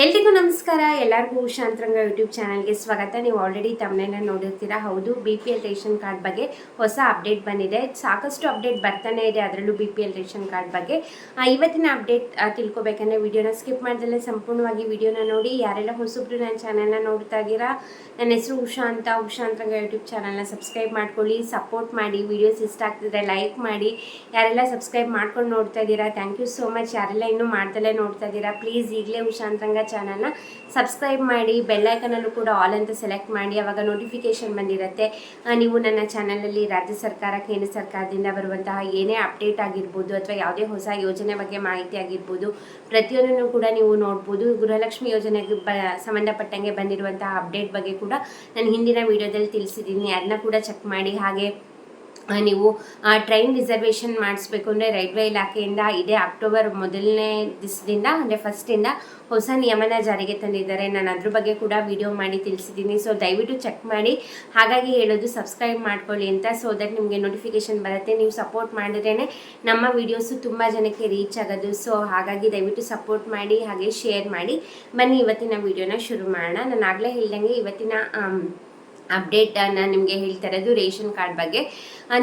ಎಲ್ರಿಗೂ ನಮಸ್ಕಾರ. ಎಲ್ಲರಿಗೂ ಶಾಂತರಂಗ ಯೂಟ್ಯೂಬ್ ಚಾನಲ್ಗೆ ಸ್ವಾಗತ. ನೀವು ಆಲ್ರೆಡಿ ತಮ್ಮನೇನ ನೋಡಿರ್ತೀರಾ? ಹೌದು B P L ration card ಬಗ್ಗೆ ಹೊಸ ಅಪ್ಡೇಟ್ ಬಂದಿದೆ. ಸಾಕಷ್ಟು ಅಪ್ಡೇಟ್ ಬರ್ತಾನೆ ಇದೆ ಅದರಲ್ಲೂ B P L ration card ಬಗ್ಗೆ. ಇವತ್ತಿನ ಅಪ್ಡೇಟ್ ತಿಳ್ಕೊಬೇಕಂದ್ರೆ ವಿಡಿಯೋನ ಸ್ಕಿಪ್ ಮಾಡ್ದಲ್ಲೇ ಸಂಪೂರ್ಣವಾಗಿ ವಿಡಿಯೋನ ನೋಡಿ. ಯಾರೆಲ್ಲ ಹೊಸಬ್ರು ನನ್ನ ಚಾನಲ್ನ ನೋಡ್ತಾ ಇದ್ದೀರಾ, ನನ್ನ ಹೆಸರು ಉಷಾ ಅಂತ. ಉಷಾ ಅಂತರಂಗ ಯೂಟ್ಯೂಬ್ ಚಾನಲ್ನ ಸಬ್ಸ್ಕ್ರೈಬ್ ಮಾಡ್ಕೊಳ್ಳಿ. ಸಪೋರ್ಟ್ ಮಾಡಿ. ವಿಡಿಯೋಸ್ ಇಷ್ಟ ಆಗ್ತಿದ್ರೆ ಲೈಕ್ ಮಾಡಿ. ಯಾರೆಲ್ಲ ಸಬ್ಸ್ಕ್ರೈಬ್ ಮಾಡ್ಕೊಂಡು ನೋಡ್ತಾ ಇದ್ದೀರಾ ಥ್ಯಾಂಕ್ ಯು ಸೋ ಮಚ್ ಯಾರೆಲ್ಲ ಇನ್ನೂ ಮಾಡ್ದಲ್ಲೇ ನೋಡ್ತಾ ಇದ್ದೀರಾ ಪ್ಲೀಸ್ ಈಗಲೇ ಉಷಾಂತರಂಗ ಚಾನಲ್ನ ಸಬ್ಸ್ಕ್ರೈಬ್ ಮಾಡಿ ಬೆಲ್ಲೈಕನಲ್ಲೂ ಕೂಡ ಆಲ್ ಅಂತ ಸೆಲೆಕ್ಟ್ ಮಾಡಿ, ಅವಾಗ ನೋಟಿಫಿಕೇಶನ್ ಬಂದಿರುತ್ತೆ. ನೀವು ನನ್ನ ಚಾನಲಲ್ಲಿ ರಾಜ್ಯ ಸರ್ಕಾರ, ಕೇಂದ್ರ ಸರ್ಕಾರದಿಂದ ಬರುವಂತಹ ಏನೇ ಅಪ್ಡೇಟ್ ಆಗಿರ್ಬೋದು ಅಥವಾ ಯಾವುದೇ ಹೊಸ ಯೋಜನೆ ಬಗ್ಗೆ ಮಾಹಿತಿ ಆಗಿರ್ಬೋದು, ಪ್ರತಿಯೊಂದನ್ನು ಕೂಡ ನೀವು ನೋಡ್ಬೋದು. ಗೃಹಲಕ್ಷ್ಮಿ ಯೋಜನೆಗೆ ಬ, ಸಂಬಂಧಪಟ್ಟಂಗೆ ಬಂದಿರುವಂತಹ ಅಪ್ಡೇಟ್ ಬಗ್ಗೆ ಕೂಡ ನಾನು ಹಿಂದಿನ ವಿಡಿಯೋದಲ್ಲಿ ತಿಳಿಸಿದ್ದೀನಿ. ಅದನ್ನ ಕೂಡ ಚೆಕ್ ಮಾಡಿ. ಹಾಗೆ ನೀವು ಟ್ರೈನ್ ರಿಸರ್ವೇಷನ್ ಮಾಡಿಸ್ಬೇಕು ಅಂದರೆ ರೈಲ್ವೆ ಇಲಾಖೆಯಿಂದ ಇದೇ ಅಕ್ಟೋಬರ್ ಮೊದಲನೇ ದಿವಸದಿಂದ ಅಂದರೆ ಫಸ್ಟಿಂದ ಹೊಸ ನಿಯಮನ ಜಾರಿಗೆ ತಂದಿದ್ದಾರೆ. ನಾನು ಅದ್ರ ಬಗ್ಗೆ ಕೂಡ ವಿಡಿಯೋ ಮಾಡಿ ತಿಳಿಸಿದ್ದೀನಿ. ಸೊ ದಯವಿಟ್ಟು ಚೆಕ್ ಮಾಡಿ. ಹಾಗಾಗಿ ಹೇಳೋದು ಸಬ್ಸ್ಕ್ರೈಬ್ ಮಾಡ್ಕೊಳ್ಳಿ ಅಂತ ಸೊ ದಟ್ ನಿಮಗೆ ನೋಟಿಫಿಕೇಶನ್ ಬರುತ್ತೆ. ನೀವು ಸಪೋರ್ಟ್ ಮಾಡಿದ್ರೇ ನಮ್ಮ ವೀಡಿಯೋಸು ತುಂಬ ಜನಕ್ಕೆ ರೀಚ್ ಆಗೋದು. ಸೊ ಹಾಗಾಗಿ ದಯವಿಟ್ಟು ಸಪೋರ್ಟ್ ಮಾಡಿ, ಹಾಗೆ ಶೇರ್ ಮಾಡಿ. ಬನ್ನಿ, ಇವತ್ತಿನ ವಿಡಿಯೋನ ಶುರು ಮಾಡೋಣ. ನಾನು ಆಗಲೇ ಹೇಳ್ದಂಗೆ ಇವತ್ತಿನ ಅಪ್ಡೇಟ್ ನಾನು ನಿಮಗೆ ಹೇಳ್ತಾ ಇರೋದು ರೇಷನ್ ಕಾರ್ಡ್ ಬಗ್ಗೆ.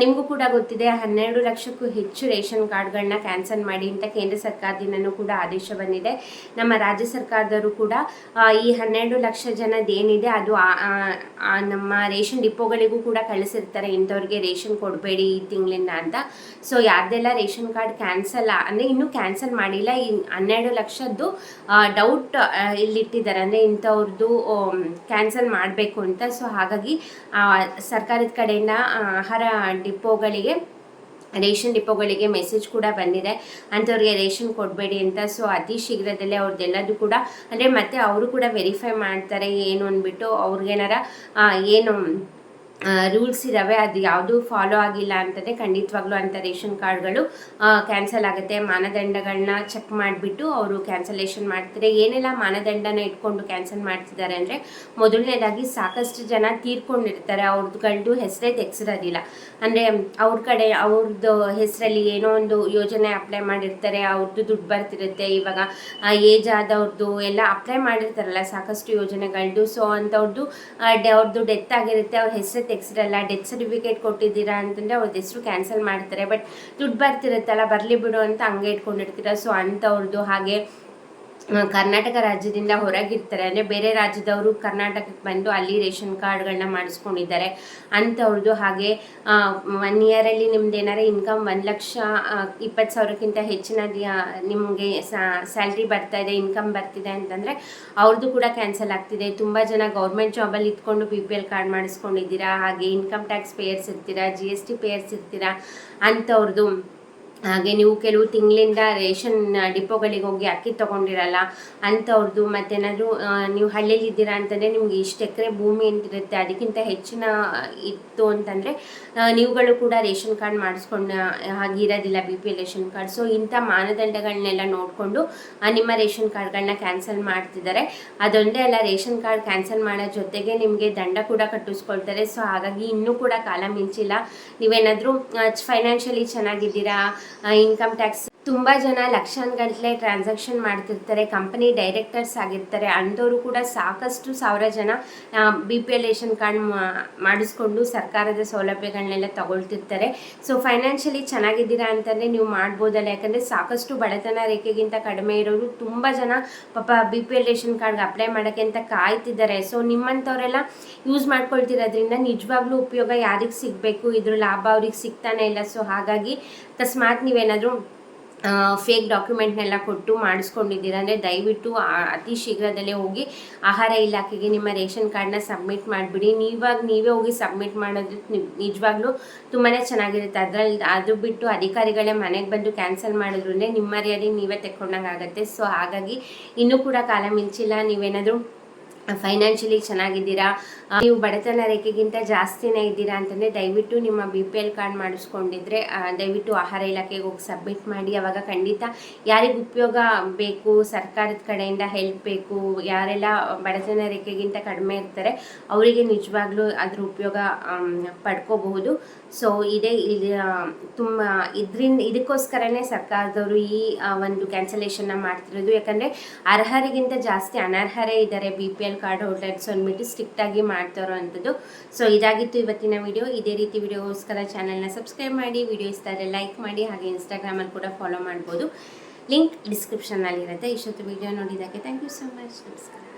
ನಿಮಗೂ ಕೂಡ ಗೊತ್ತಿದೆ, ಹನ್ನೆರಡು ಲಕ್ಷಕ್ಕೂ ಹೆಚ್ಚು ರೇಷನ್ ಕಾರ್ಡ್ಗಳನ್ನ ಕ್ಯಾನ್ಸಲ್ ಮಾಡಿ ಅಂತ ಕೇಂದ್ರ ಸರ್ಕಾರದಿಂದನೂ ಕೂಡ ಆದೇಶ ಬಂದಿದೆ. ನಮ್ಮ ರಾಜ್ಯ ಸರ್ಕಾರದವರು ಕೂಡ ಈ ಹನ್ನೆರಡು ಲಕ್ಷ ಜನದೇನಿದೆ ಅದು ನಮ್ಮ ರೇಷನ್ ಡಿಪೋಗಳಿಗೂ ಕೂಡ ಕಳಿಸಿರ್ತಾರೆ, ಇಂಥವ್ರಿಗೆ ರೇಷನ್ ಕೊಡಬೇಡಿ ಈ ತಿಂಗಳಿಂದ ಅಂತ. ಸೊ, ಯಾರ್ದೆಲ್ಲ ರೇಷನ್ ಕಾರ್ಡ್ ಕ್ಯಾನ್ಸಲ್ ಅಂದರೆ ಇನ್ನೂ ಕ್ಯಾನ್ಸಲ್ ಮಾಡಿಲ್ಲ, ಈ ಹನ್ನೆರಡು ಲಕ್ಷದ್ದು ಡೌಟ್ ಇಲ್ಲಿಟ್ಟಿದ್ದಾರೆ. ಅಂದರೆ ಇಂಥವ್ರದ್ದು ಕ್ಯಾನ್ಸಲ್ ಮಾಡಬೇಕು ಅಂತ. ಸೊ ಹಾಗಾಗಿ ಆ, ಸರ್ಕಾರದ ಕಡೆಯಿಂದ ಆಹಾರ ಡಿಪೋಗಳಿಗೆ ರೇಷನ್ ಡಿಪೋಗಳಿಗೆ ಮೆಸೇಜ್ ಕೂಡ ಬಂದಿದೆ. ಅಂಥವ್ರಿಗೆ ರೇಷನ್ ಕೊಡಬೇಡಿ ಅಂತ. ಸೊ ಅತಿ ಶೀಘ್ರದಲ್ಲೇ ಅವ್ರದ್ದೆಲ್ಲದೂ ಕೂಡ ಅಂದರೆ ಮತ್ತೆ ಅವರು ಕೂಡ ವೆರಿಫೈ ಮಾಡ್ತಾರೆ ಏನು ಅಂದ್ಬಿಟ್ಟು ಅವ್ರಿಗೇನಾರ ಏನು ರೂಲ್ಸ್ ಇದ್ದಾವೆ ಅದು ಯಾವುದು ಫಾಲೋ ಆಗಿಲ್ಲ ಅಂತಂದರೆ ಖಂಡಿತವಾಗ್ಲೂ ಅಂಥ ರೇಷನ್ ಕಾರ್ಡ್ಗಳು ಕ್ಯಾನ್ಸಲ್ ಆಗುತ್ತೆ. ಮಾನದಂಡಗಳನ್ನ ಚೆಕ್ ಮಾಡಿಬಿಟ್ಟು ಅವರು ಕ್ಯಾನ್ಸಲೇಷನ್ ಮಾಡ್ತಾರೆ. ಏನೆಲ್ಲ ಮಾನದಂಡನ ಇಟ್ಕೊಂಡು ಕ್ಯಾನ್ಸಲ್ ಮಾಡ್ತಿದ್ದಾರೆ ಅಂದರೆ ಮೊದಲನೇದಾಗಿ ಸಾಕಷ್ಟು ಜನ ತೀರ್ಕೊಂಡಿರ್ತಾರೆ. ಅವ್ರದ್ದುಗಳದ್ದು ಹೆಸರೇ ತೆಗ್ಸಿರೋದಿಲ್ಲ. ಅಂದರೆ ಅವ್ರ ಕಡೆ ಅವ್ರದ್ದು ಹೆಸರಲ್ಲಿ ಏನೋ ಒಂದು ಯೋಜನೆ ಅಪ್ಲೈ ಮಾಡಿರ್ತಾರೆ ಅವ್ರದ್ದು ದುಡ್ಡು ಬರ್ತಿರುತ್ತೆ. ಇವಾಗ ಏಜ್ ಆದವ್ರದ್ದು ಎಲ್ಲ ಅಪ್ಲೈ ಮಾಡಿರ್ತಾರಲ್ಲ ಸಾಕಷ್ಟು ಯೋಜನೆಗಳದ್ದು ಸೊ ಅಂಥವ್ರದ್ದು ಅವ್ರದ್ದು ಡೆತ್ ಆಗಿರುತ್ತೆ. ಅವ್ರ ಹೆಸರು ತೆಗ್ಸಿರಲ್ಲ ಡೆತ್ ಸರ್ಟಿಫಿಕೇಟ್ ಕೊಟ್ಟಿದ್ದೀರಾ ಅಂತಂದರೆ ಅವ್ರದ್ದು ಹೆಸರು ಕ್ಯಾನ್ಸಲ್ ಮಾಡ್ತಾರೆ. ಬಟ್ ದುಡ್ಡು ಬರ್ತಿರುತ್ತಲ್ಲ, ಬರಲಿ ಬಿಡು ಅಂತ ಹಂಗೆ ಇಟ್ಕೊಂಡಿರ್ತೀರ. ಸೊ ಅಂಥವ್ರದ್ದು ಹಾಗೆ ಕರ್ನಾಟಕ ರಾಜ್ಯದಿಂದ ಹೊರಗಿರ್ತಾರೆ. ಅಂದರೆ ಬೇರೆ ರಾಜ್ಯದವರು ಕರ್ನಾಟಕಕ್ಕೆ ಬಂದು ಅಲ್ಲಿ ರೇಷನ್ ಕಾರ್ಡ್ಗಳನ್ನ ಮಾಡಿಸ್ಕೊಂಡಿದ್ದಾರೆ ಅಂಥವ್ರದ್ದು ಹಾಗೆ ಒನ್ ಇಯರಲ್ಲಿ ನಿಮ್ದು ಏನಾರ ಇನ್ಕಮ್ ಒಂದು ಲಕ್ಷ ಇಪ್ಪತ್ತು ಸಾವಿರಕ್ಕಿಂತ ಹೆಚ್ಚಿನ ನಿಮಗೆ ಸ್ಯಾಲ್ರಿ ಬರ್ತಾ ಇದೆ, ಇನ್ಕಮ್ ಬರ್ತಿದೆ ಅಂತಂದರೆ ಅವ್ರದ್ದು ಕೂಡ ಕ್ಯಾನ್ಸಲ್ ಆಗ್ತಿದೆ. ತುಂಬ ಜನ ಗೌರ್ಮೆಂಟ್ ಜಾಬಲ್ಲಿ ಇದ್ಕೊಂಡು ಬಿ ಪಿ ಎಲ್ ಕಾರ್ಡ್ ಮಾಡಿಸ್ಕೊಂಡಿದ್ದೀರಾ? ಹಾಗೆ ಇನ್ಕಮ್ ಟ್ಯಾಕ್ಸ್ ಪೇಯರ್ಸ್ ಇರ್ತೀರಾ? ಜಿ ಎಸ್ ಟಿ ಪೇಯರ್ಸ್ ಇರ್ತೀರಾ ಅಂಥವ್ರದ್ದು ಹಾಗೆ ನೀವು ಕೆಲವು ತಿಂಗಳಿಂದ ರೇಷನ್ ಡಿಪೋಗಳಿಗೆ ಹೋಗಿ ಅಕ್ಕಿ ತೊಗೊಂಡಿರಲ್ಲ ಅಂಥವ್ರದ್ದು ಮತ್ತೇನಾದರೂ ನೀವು ಹಳ್ಳಿಲಿ ಇದ್ದೀರಾ ಅಂತಂದರೆ ನಿಮ್ಗೆ ಇಷ್ಟು ಎಕರೆ ಭೂಮಿ ಅಂತಿರುತ್ತೆ ಅದಕ್ಕಿಂತ ಹೆಚ್ಚಿನ ಇತ್ತು ಅಂತಂದರೆ ನೀವುಗಳು ಕೂಡ ರೇಷನ್ ಕಾರ್ಡ್ ಮಾಡಿಸ್ಕೊಂಡು ಹಾಗಿರೋದಿಲ್ಲ B P ration card. So ಇಂಥ ಮಾನದಂಡಗಳನ್ನೆಲ್ಲ ನೋಡಿಕೊಂಡು ನಿಮ್ಮ ರೇಷನ್ ಕಾರ್ಡ್ಗಳನ್ನ ಕ್ಯಾನ್ಸಲ್ ಮಾಡ್ತಿದ್ದಾರೆ. ಅದೊಂದೇ ಅಲ್ಲ, ರೇಷನ್ ಕಾರ್ಡ್ ಕ್ಯಾನ್ಸಲ್ ಮಾಡೋ ಜೊತೆಗೆ ನಿಮಗೆ ದಂಡ ಕೂಡ ಕಟ್ಟಿಸ್ಕೊಳ್ತಾರೆ. ಸೊ ಹಾಗಾಗಿ ಇನ್ನೂ ಕೂಡ ಕಾಲ ಮಿಂಚಿಲ್ಲ. ನೀವೇನಾದರೂ ಫೈನಾನ್ಷಿಯಲಿ ಚೆನ್ನಾಗಿದ್ದೀರಾ ಇನ್ಕಮ್ ಟ್ಯಾಕ್ಸ್ ತುಂಬ ಜನ ಲಕ್ಷಾನುಗಟ್ಟಲೆ ಟ್ರಾನ್ಸಾಕ್ಷನ್ ಮಾಡ್ತಿರ್ತಾರೆ ಕಂಪನಿ ಡೈರೆಕ್ಟರ್ಸ್ ಆಗಿರ್ತಾರೆ, ಅಂಥವರು ಕೂಡ ಸಾಕಷ್ಟು ಸಾವಿರ ಜನ B P L ration card ಮಾಡಿಸ್ಕೊಂಡು ಸರ್ಕಾರದ ಸೌಲಭ್ಯಗಳನ್ನೆಲ್ಲ ತಗೊಳ್ತಿರ್ತಾರೆ. ಸೊ ಫೈನಾನ್ಷಿಯಲಿ ಚೆನ್ನಾಗಿದ್ದೀರಾ ಅಂತಂದರೆ ನೀವು ಮಾಡ್ಬೋದಲ್ಲ, ಯಾಕಂದರೆ ಸಾಕಷ್ಟು ಬಡತನ ರೇಖೆಗಿಂತ ಕಡಿಮೆ ಇರೋರು ತುಂಬ ಜನ ಪಾಪ ಬಿ ಪಿ ಎಲ್ ರೇಷನ್ ಕಾರ್ಡ್ಗೆ ಅಪ್ಲೈ ಮಾಡೋಕ್ಕೆ ಅಂತ ಕಾಯ್ತಿದ್ದಾರೆ. ಸೊ ನಿಮ್ಮಂಥವರೆಲ್ಲ ಯೂಸ್ ಮಾಡ್ಕೊಳ್ತಿರೋದ್ರಿಂದ ನಿಜವಾಗ್ಲೂ ಉಪಯೋಗ ಯಾರಿಗೆ ಸಿಗಬೇಕು? ಇದ್ರ ಲಾಭ ಅವ್ರಿಗೆ ಸಿಗ್ತಾನೆ ಇಲ್ಲ. ಸೊ ಹಾಗಾಗಿ ಅಕಸ್ಮಾತ್ ನೀವೇನಾದರೂ ಫೇಕ್ ಡಾಕ್ಯುಮೆಂಟ್ನೆಲ್ಲ ಕೊಟ್ಟು ಮಾಡಿಸ್ಕೊಂಡಿದ್ದೀರ. ಅಂದರೆ ದಯವಿಟ್ಟು ಅತಿ ಶೀಘ್ರದಲ್ಲೇ ಹೋಗಿ ಆಹಾರ ಇಲಾಖೆಗೆ ನಿಮ್ಮ ರೇಷನ್ ಕಾರ್ಡ್ನ ಸಬ್ಮಿಟ್ ಮಾಡಿಬಿಡಿ. ನೀವಾಗ, ನೀವೇ ಹೋಗಿ ಸಬ್ಮಿಟ್ ಮಾಡೋದು ನಿಜವಾಗ್ಲೂ ತುಂಬಾ ಚೆನ್ನಾಗಿರುತ್ತೆ. ಅದ್ರಲ್ಲಿ, ಅದು ಬಿಟ್ಟು ಅಧಿಕಾರಿಗಳೇ ಮನೆಗೆ ಬಂದು ಕ್ಯಾನ್ಸಲ್ ಮಾಡಿದ್ರು ನಿಮ್ಮ ಮರ್ಯಾದೆ ನೀವೇ ತೆಕ್ಕೊಂಡಂಗೆ ಆಗುತ್ತೆ ಸೊ ಹಾಗಾಗಿ ಇನ್ನೂ ಕೂಡ ಕಾಲ ಮಿಂಚಿಲ್ಲ. ನೀವೇನಾದರೂ ಫೈನಾನ್ಷಿಯಲಿ ಚೆನ್ನಾಗಿದ್ದೀರಾ? ನೀವು ಬಡತನ ರೇಖೆಗಿಂತ ಜಾಸ್ತಿನೇ ಇದ್ದೀರಾ ಅಂತಂದರೆ ದಯವಿಟ್ಟು ನಿಮ್ಮ ಬಿ ಪಿ ಎಲ್ ಕಾರ್ಡ್ ಮಾಡಿಸ್ಕೊಂಡಿದ್ರೆ ದಯವಿಟ್ಟು ಆಹಾರ ಇಲಾಖೆಗೆ ಹೋಗಿ ಸಬ್ಮಿಟ್ ಮಾಡಿ. ಅವಾಗ ಖಂಡಿತ ಯಾರಿಗೆ ಉಪಯೋಗ ಬೇಕು, ಸರ್ಕಾರದ ಕಡೆಯಿಂದ ಹೆಲ್ಪ್ ಬೇಕು, ಯಾರೆಲ್ಲ ಬಡತನ ರೇಖೆಗಿಂತ ಕಡಿಮೆ ಇರ್ತಾರೆ, ಅವರಿಗೆ ನಿಜವಾಗ್ಲೂ ಅದ್ರ ಉಪಯೋಗ ಪಡ್ಕೋಬಹುದು. ಸೊ, ಇದೇ ಇದು ತುಂಬ ಇದರಿಂದ, ಇದಕ್ಕೋಸ್ಕರನೇ ಸರ್ಕಾರದವರು ಈ ಒಂದು ಕ್ಯಾನ್ಸಲೇಷನ್ನ ಮಾಡ್ತಿರೋದು. ಯಾಕಂದರೆ ಅರ್ಹರಿಗಿಂತ ಜಾಸ್ತಿ ಅನರ್ಹರೇ ಇದ್ದಾರೆ B P L card holders ಅಂದ್ಬಿಟ್ಟು ಸ್ಟ್ರಿಕ್ಟಾಗಿ ಮಾಡ್ತಾ ಇರೋವಂಥದ್ದು ಸೊ ಇದಾಗಿತ್ತು ಇವತ್ತಿನ ವಿಡಿಯೋ ಇದೇ ರೀತಿ ವಿಡಿಯೋಗೋಸ್ಕರ ಚಾನಲ್ನ ಸಬ್ಸ್ಕ್ರೈಬ್ ಮಾಡಿ ವಿಡಿಯೋ ಇಷ್ಟ ಲೈಕ್ ಮಾಡಿ, ಹಾಗೆ ಇನ್ಸ್ಟಾಗ್ರಾಮಲ್ಲಿ ಕೂಡ ಫಾಲೋ ಮಾಡ್ಬೋದು. ಲಿಂಕ್ ಡಿಸ್ಕ್ರಿಪ್ಷನ್ನಲ್ಲಿರುತ್ತೆ ಇಷ್ಟೊತ್ತು ವಿಡಿಯೋ ನೋಡಿದ್ದಕ್ಕೆ ಥ್ಯಾಂಕ್ ಯು ಸೊ ಮಚ್ ನಮಸ್ಕಾರ.